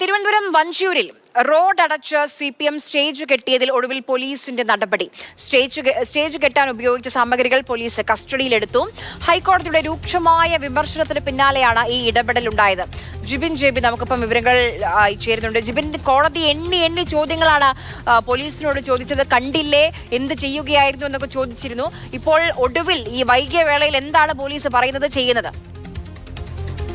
തിരുവനന്തപുരം വഞ്ചിയൂരിൽ റോഡ് അടച്ച് C P M stage കെട്ടിയതിൽ ഒടുവിൽ പോലീസിന്റെ നടപടി. സ്റ്റേജ് സ്റ്റേജ് കെട്ടാൻ ഉപയോഗിച്ച സാമഗ്രികൾ പോലീസ് കസ്റ്റഡിയിലെടുത്തു. ഹൈക്കോടതിയുടെ രൂക്ഷമായ വിമർശനത്തിന് പിന്നാലെയാണ് ഈ ഇടപെടൽ ഉണ്ടായത് ജിബിൻ ജെബി നമുക്കിപ്പം വിവരങ്ങൾ ചേരുന്നുണ്ട്. ജിബിൻ കോടതി എണ്ണി എണ്ണി ചോദ്യങ്ങളാണ് പോലീസിനോട് ചോദിച്ചത്. കണ്ടില്ലേ? എന്ത് ചെയ്യുകയായിരുന്നു എന്നൊക്കെ ചോദിച്ചിരുന്നു. ഇപ്പോൾ ഒടുവിൽ ഈ വൈകിയ വേളയിൽ എന്താണ് പോലീസ് പറയുന്നത് ചെയ്യുന്നത്?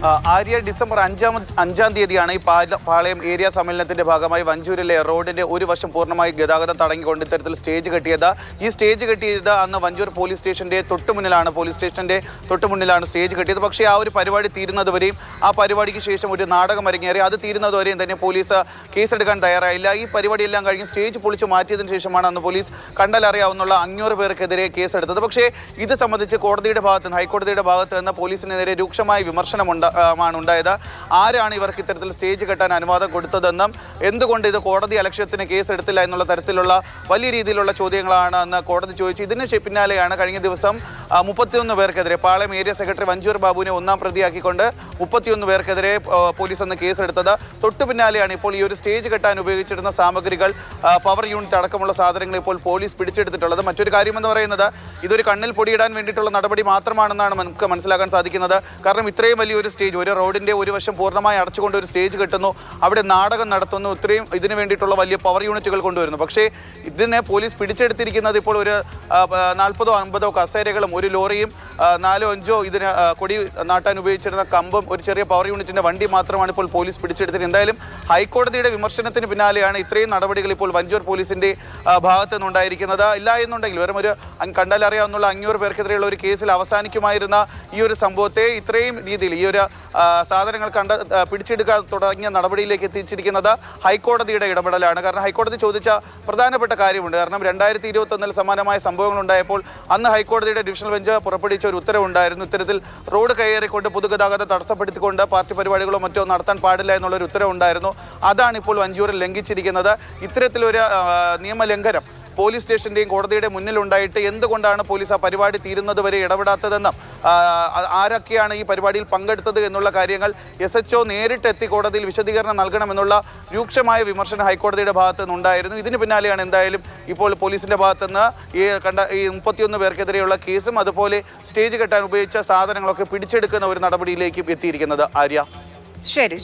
ആര്യ ഡിസംബർ അഞ്ചാം അഞ്ചാം തീയതിയാണ് ഈ പാളയം ഏരിയ സമ്മേളനത്തിന്റെ ഭാഗമായി വഞ്ചൂരിലെ റോഡിന്റെ ഒരു വശം പൂർണമായി ഗതാഗതം തടങ്ങിക്കൊണ്ട് ഇത്തരത്തിൽ സ്റ്റേജ് കെട്ടിയത്. ഈ സ്റ്റേജ് കെട്ടിയത് അന്ന് വഞ്ചൂർ പോലീസ് സ്റ്റേഷന്റെ തൊട്ടുമുന്നിലാണ് പോലീസ് സ്റ്റേഷന്റെ തൊട്ടുമുന്നിലാണ് സ്റ്റേജ് കെട്ടിയത്. പക്ഷേ ആ ഒരു പരിപാടി തീരുന്നതുവരെയും ആ പരിപാടിക്ക് ശേഷം ഒരു നാടകം അരങ്ങേറി. അത് തീരുന്നതുവരെയും തന്നെ പോലീസ് കേസെടുക്കാൻ തയ്യാറായില്ല. ഈ പരിപാടിയെല്ലാം കഴിഞ്ഞ് സ്റ്റേജ് പൊളിച്ച് മാറ്റിയതിനു ശേഷമാണ് അന്ന് പോലീസ് കണ്ടാലറിയാവുന്ന അഞ്ഞൂറ് പേർക്കെതിരെ കേസെടുത്തത്. പക്ഷേ ഇത് സംബന്ധിച്ച് കോടതിയുടെ ഭാഗത്ത് ഹൈക്കോടതിയുടെ ഭാഗത്ത് നിന്ന് പോലീസിനെതിരെ രൂക്ഷമായ വിമർശനമുണ്ട്. ആണ് ഉണ്ടായത്. ആരാണ് ഇവർക്ക് ഇത്തരത്തിൽ സ്റ്റേജ് കെട്ടാൻ അനുവാദം കൊടുത്തതെന്നും എന്തുകൊണ്ട് ഇത് കോടതി അലക്ഷ്യത്തിന് കേസ് എടുത്തില്ല എന്നുള്ള തരത്തിലുള്ള വലിയ രീതിയിലുള്ള ചോദ്യങ്ങളാണ് അന്ന് കോടതി ചോദിച്ചു. ഇതിന് പിന്നാലെയാണ് കഴിഞ്ഞ ദിവസം മുപ്പത്തിയൊന്ന് പേർക്കെതിരെ പാളയം ഏരിയ സെക്രട്ടറി വഞ്ചൂർ ബാബുവിനെ ഒന്നാം പ്രതിയാക്കിക്കൊണ്ട് മുപ്പത്തിയൊന്ന് പേർക്കെതിരെ പോലീസ് അന്ന് കേസെടുത്തത് തൊട്ടു പിന്നാലെയാണ് ഇപ്പോൾ ഈ ഒരു സ്റ്റേജ് കെട്ടാൻ ഉപയോഗിച്ചിരുന്ന സാമഗ്രികൾ പവർ യൂണിറ്റ് അടക്കമുള്ള സാധനങ്ങൾ ഇപ്പോൾ പോലീസ് പിടിച്ചെടുത്തിട്ടുള്ളത്. മറ്റൊരു കാര്യമെന്ന് പറയുന്നത് ഇതൊരു കണ്ണിൽ പൊടിയിടാൻ വേണ്ടിയിട്ടുള്ള നടപടി മാത്രമാണെന്നാണ് നമുക്ക് മനസ്സിലാക്കാൻ സാധിക്കുന്നത്. കാരണം ഇത്രയും വലിയൊരു സ്റ്റേജ് ഒരു റോഡിന്റെ ഒരു വശം പൂർണമായി അടച്ചുകൊണ്ട് ഒരു സ്റ്റേജ് കെട്ടുന്നു. അവിടെ നാടകം നടത്തുന്നു. ഇത്രയും ഇതിനു വേണ്ടിയിട്ടുള്ള വലിയ പവർ യൂണിറ്റുകൾ കൊണ്ടുവരുന്നു. പക്ഷേ ഇതിനെ പോലീസ് പിടിച്ചെടുത്തിരിക്കുന്നത് ഇപ്പോൾ ഒരു നാൽപ്പതോ അമ്പതോ കസേരകളും ഒരു ലോറിയും നാലോ അഞ്ചോ ഇതിന് കൊടി നാട്ടാൻ ഉപയോഗിച്ചിരുന്ന കമ്പും ഒരു ചെറിയ പവർ യൂണിറ്റിന്റെ വണ്ടി മാത്രമാണ് ഇപ്പോൾ പോലീസ് പിടിച്ചെടുത്തിരിക്കുന്നത് എന്തായാലും ഹൈക്കോടതിയുടെ വിമർശനത്തിന് പിന്നാലെയാണ് ഇത്രയും നടപടികൾ ഇപ്പോൾ വഞ്ചൂർ പോലീസിന്റെ ഭാഗത്തു നിന്നുണ്ടായിരിക്കുന്നത് ഇല്ല എന്നുണ്ടെങ്കിൽ വെറും ഒരു കണ്ടാലറിയാവുന്ന അഞ്ഞൂറ് പേർക്കെതിരെയുള്ള ഒരു കേസിൽ അവസാനിക്കുമായിരുന്ന ഈ ഒരു സംഭവത്തെ ഇത്രയും രീതിയിൽ ഈ ഒരു സാധനങ്ങൾ കണ്ട പിടിച്ചെടുക്കാൻ തുടങ്ങിയ നടപടിയിലേക്ക് എത്തിച്ചിരിക്കുന്നത് ഹൈക്കോടതിയുടെ ഇടപെടലാണ്. കാരണം ഹൈക്കോടതി ചോദിച്ച പ്രധാനപ്പെട്ട കാര്യമുണ്ട്. കാരണം രണ്ടായിരത്തി ഇരുപത്തൊന്നിൽ സമാനമായ സംഭവങ്ങൾ ഉണ്ടായപ്പോൾ അന്ന് ഹൈക്കോടതിയുടെ ഡിവിഷണൽ ബെഞ്ച് പുറപ്പെടുവിച്ച ഒരു ഉത്തരവുണ്ടായിരുന്നു. ഇത്തരത്തിൽ റോഡ് കയറിക്കൊണ്ട് പൊതുഗതാഗതം തടസ്സപ്പെടുത്തിക്കൊണ്ട് പാർട്ടി പരിപാടികളോ മറ്റോ നടത്താൻ പാടില്ല എന്നുള്ളൊരു ഉത്തരവുണ്ടായിരുന്നു. അതാണ് ഇപ്പോൾ വഞ്ചൂരിൽ ലംഘിച്ചിരിക്കുന്നത്. ഇത്തരത്തിലൊരു നിയമലംഘനം പോലീസ് സ്റ്റേഷന്റെയും കോടതിയുടെ മുന്നിലുണ്ടായിട്ട് എന്തുകൊണ്ടാണ് പോലീസ് ആ പരിപാടി തീരുന്നത് വരെ ഇടപെടാത്തതെന്നും ആരൊക്കെയാണ് ഈ പരിപാടിയിൽ പങ്കെടുത്തത് എന്നുള്ള കാര്യങ്ങൾ എസ് എച്ച് ഒ നേരിട്ടെത്തി കോടതിയിൽ വിശദീകരണം നൽകണമെന്നുള്ള രൂക്ഷമായ വിമർശനം ഹൈക്കോടതിയുടെ ഭാഗത്തു നിന്നുണ്ടായിരുന്നു ഇതിന് പിന്നാലെയാണ് എന്തായാലും ഇപ്പോൾ പോലീസിന്റെ ഭാഗത്തു നിന്ന് ഈ കണ്ട ഈ മുപ്പത്തിയൊന്ന് പേർക്കെതിരെയുള്ള കേസും അതുപോലെ സ്റ്റേജ് കെട്ടാൻ ഉപയോഗിച്ച സാധനങ്ങളൊക്കെ പിടിച്ചെടുക്കുന്ന ഒരു നടപടിയിലേക്കും എത്തിയിരിക്കുന്നത് ആര്യ. ശരി